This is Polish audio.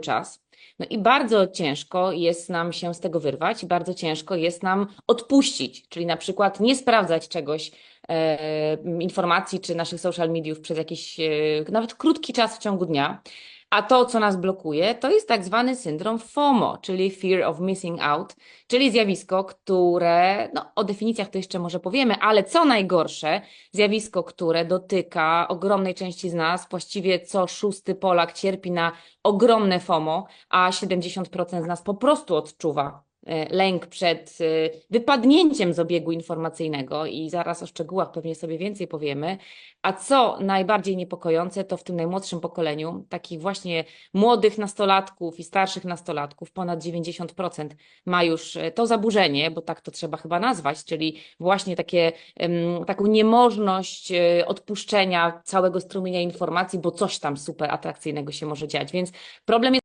czas. No i bardzo ciężko jest nam się z tego wyrwać, bardzo ciężko jest nam odpuścić, czyli na przykład nie sprawdzać czegoś, e, informacji czy naszych social mediów przez jakiś e, nawet krótki czas w ciągu dnia. A to, co nas blokuje, to jest tak zwany syndrom FOMO, czyli Fear of Missing Out, czyli zjawisko, które, no o definicjach to jeszcze może powiemy, ale co najgorsze, zjawisko, które dotyka ogromnej części z nas, właściwie co szósty Polak cierpi na ogromne FOMO, a 70% z nas po prostu odczuwa lęk przed e, wypadnięciem z obiegu informacyjnego i zaraz o szczegółach pewnie sobie więcej powiemy. A co najbardziej niepokojące, to w tym najmłodszym pokoleniu, takich właśnie młodych nastolatków i starszych nastolatków, ponad 90% ma już e, to zaburzenie, bo tak to trzeba chyba nazwać, czyli właśnie takie, taką niemożność e, odpuszczenia całego strumienia informacji, bo coś tam super atrakcyjnego się może dziać. Więc problem jest